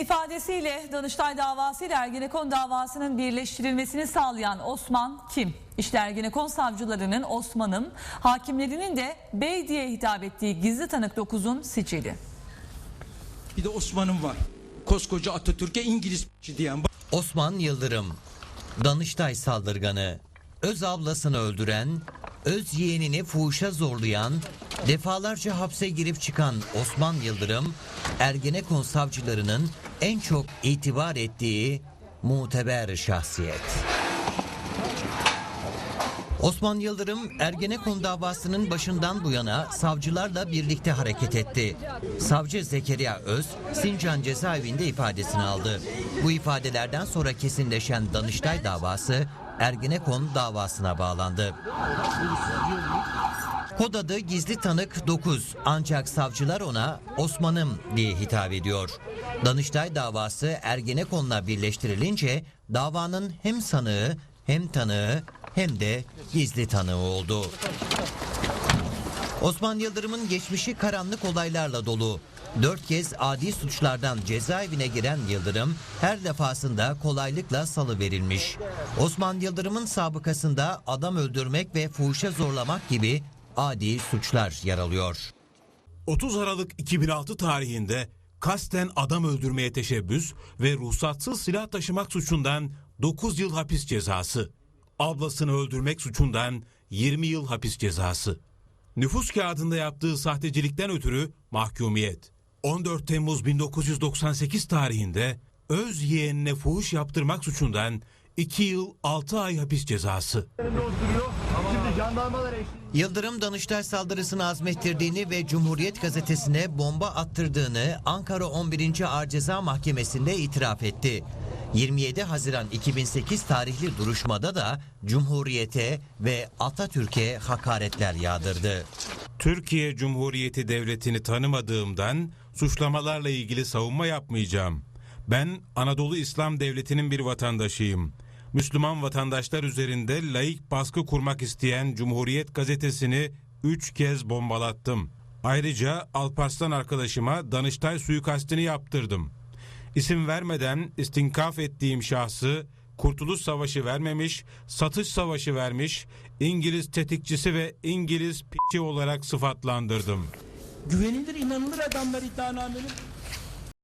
ifadesiyle Danıştay davası ile Ergenekon davasının birleştirilmesini sağlayan Osman kim? İşte Ergenekon savcılarının Osman'ım, hakimlerinin de bey diye hitap ettiği gizli tanık 9'un sicili. Bir de Osman'ım var. Koskoca Atatürk'e İngiliz diyen. Osman Yıldırım, Danıştay saldırganı, öz ablasını öldüren, öz yeğenini fuhuşa zorlayan, defalarca hapse girip çıkan Osman Yıldırım, Ergenekon savcılarının en çok itibar ettiği muteber şahsiyet. Osman Yıldırım Ergenekon davasının başından bu yana savcılarla birlikte hareket etti. Savcı Zekeriya Öz Sincan cezaevinde ifadesini aldı. Bu ifadelerden sonra kesinleşen Danıştay davası Ergenekon davasına bağlandı. Kod adı gizli tanık 9 ancak savcılar ona Osman'ım diye hitap ediyor. Danıştay davası Ergenekon'la birleştirilince davanın hem sanığı hem tanığı hem de gizli tanığı oldu. Osman Yıldırım'ın geçmişi karanlık olaylarla dolu. Dört kez adi suçlardan cezaevine giren Yıldırım her defasında kolaylıkla salı verilmiş. Osman Yıldırım'ın sabıkasında adam öldürmek ve fuhuşa zorlamak gibi adi suçlar yer alıyor. 30 Aralık 2006 tarihinde kasten adam öldürmeye teşebbüs ve ruhsatsız silah taşımak suçundan 9 yıl hapis cezası. Ablasını öldürmek suçundan 20 yıl hapis cezası. Nüfus kağıdında yaptığı sahtecilikten ötürü mahkumiyet. 14 Temmuz 1998 tarihinde öz yeğenine fuhuş yaptırmak suçundan 2 yıl 6 ay hapis cezası. Eşliğinde Yıldırım Danıştay saldırısını azmettirdiğini ve Cumhuriyet gazetesine bomba attırdığını Ankara 11. Ağır Ceza Mahkemesi'nde itiraf etti. 27 Haziran 2008 tarihli duruşmada da Cumhuriyete ve Atatürk'e hakaretler yağdırdı. Türkiye Cumhuriyeti Devleti'ni tanımadığımdan suçlamalarla ilgili savunma yapmayacağım. Ben Anadolu İslam Devleti'nin bir vatandaşıyım. Müslüman vatandaşlar üzerinde laik baskı kurmak isteyen Cumhuriyet gazetesini üç kez bombalattım. Ayrıca Alparslan arkadaşıma Danıştay suikastini yaptırdım. İsim vermeden istinkaf ettiğim şahsı Kurtuluş Savaşı vermemiş, satış savaşı vermiş, İngiliz tetikçisi ve İngiliz piçi olarak sıfatlandırdım. güvenilir inanılır adamlar iddianamenin